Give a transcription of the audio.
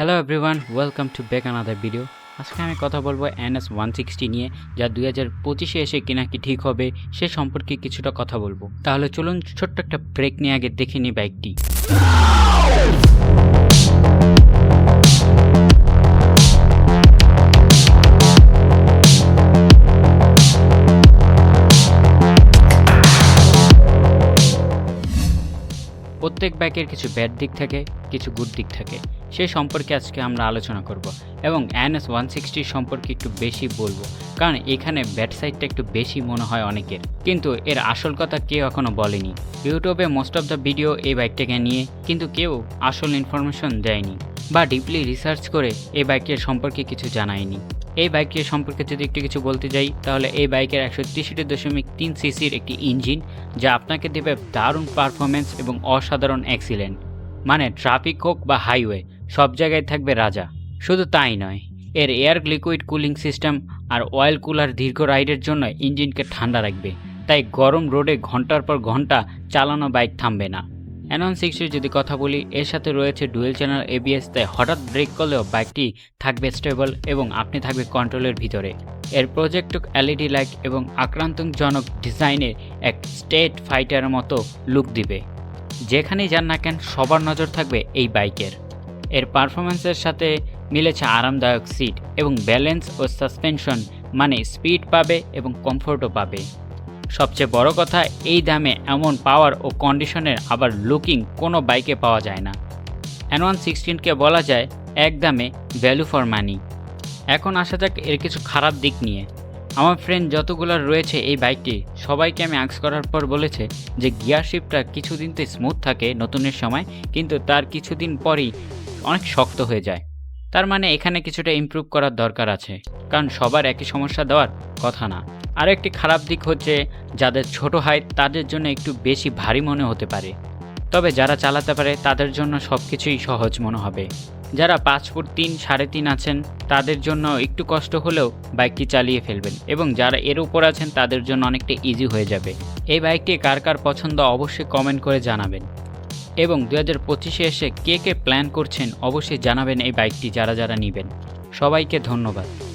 Hello everyone welcome to back another video আজকে আমি কথা বলব এনএস ওয়ান সিক্সটি নিয়ে, যা দুই হাজার পঁচিশে এসে কিনা কি ঠিক হবে, সে সম্পর্কে কিছুটা কথা বলব। তাহলে চলুন ছোট্ট একটা ব্রেক নিয়ে আগে দেখে নিই বাইকটি প্রত্যেক বাইকের কিছু ব্যাড দিক থাকে কিছু গুড দিক থাকে। সে সম্পর্কে আজকে আমরা আলোচনা করব এবং এনএস ওয়ান সিক্সটির সম্পর্কে একটু বেশি বলব। কারণ এখানে ব্যাট সাইডটা একটু বেশি মনে হয় অনেকের। কিন্তু এর আসল কথা কেউ এখনও বলেনি। ইউটিউবে মোস্ট অফ দ্য ভিডিও এই বাইকটাকে নিয়ে কিন্তু কেউ আসল ইনফরমেশন দেয়নি বা ডিপলি রিসার্চ করে এই বাইকের সম্পর্কে কিছু জানায়নি। এই বাইকের সম্পর্কে যদি একটু কিছু বলতে যাই, তাহলে এই বাইকের একশো তেষট্টি দশমিক তিন সিসির একটি ইঞ্জিন যা আপনাকে দেবে দারুণ পারফরমেন্স এবং অসাধারণ অ্যাক্সিলেন্ট মানে ট্রাফিক হোক বা হাইওয়ে, সব জায়গায় থাকবে রাজা। শুধু তাই নয়, এর এয়ার লিকুইড কুলিং সিস্টেম আর অয়েল কুলার দীর্ঘ রাইডের জন্য ইঞ্জিনকে ঠান্ডা রাখবে। তাই গরম রোডে ঘণ্টার পর ঘণ্টা চালানো বাইক থামবে না। অ্যানন সিক্সটির যদি কথা বলি, এর সাথে রয়েছে ডুয়েল চ্যানেল এবিএস তাই হঠাৎ ব্রেক করলেও বাইকটি থাকবে স্টেবল এবং আপনি থাকবে কন্ট্রোলের ভিতরে। এর প্রজেক্ট এলইডি লাইট এবং আক্রান্তজনক ডিজাইনের এক স্টেট ফাইটারের মতো লুক দিবে। যেখানেই যান না কেন, সবার নজর থাকবে এই বাইকের। এর পারফরমেন্সের সাথে মিলেছে আরামদায়ক সিট এবং ব্যালেন্স ও সাসপেনশন মানে স্পিড পাবে এবং কমফোর্টও পাবে। সবচেয়ে বড় কথা, এই দামে এমন পাওয়ার ও কন্ডিশনের আবার লুকিং কোনো বাইকে পাওয়া যায় না। এন ওয়ান সিক্সটিনকে বলা যায়, এক দামে ভ্যালু ফর মানি এখন আসা যাক এর কিছু খারাপ দিক নিয়ে। আমার ফ্রেন্ড যতগুলো রয়েছে এই বাইকটি সবাইকে আমি আক্স করার পর বলেছে যে গিয়ার শিপটা কিছুদিন তো স্মুথ থাকে নতুনের সময়, কিন্তু তার কিছুদিন পরই অনেক শক্ত হয়ে যায়। তার মানে এখানে কিছুটা ইমপ্রুভ করার দরকার আছে, কারণ সবার একই সমস্যা দেওয়ার কথা না। আরেকটি খারাপ দিক হচ্ছে, যাদের ছোট হাইট তাদের জন্য একটু বেশি ভারী মনে হতে পারে। তবে যারা চালাতে পারে, তাদের জন্য সব কিছুই সহজ মনে হবে। যারা পাঁচ ফুট তিন, সাড়ে তিন আছেন, তাদের জন্য একটু কষ্ট হলেও বাইকটি চালিয়ে ফেলবেন এবং যারা এর উপর আছেন, তাদের জন্য অনেকটা ইজি হয়ে যাবে। এই বাইকটি কার কার পছন্দ অবশ্যই কমেন্ট করে জানাবেন। এবং দু হাজার পঁচিশে এসে কে কে প্ল্যান করছেন, অবশ্যই জানাবেন এই বাইকটি যারা যারা নেবেন। সবাইকে ধন্যবাদ।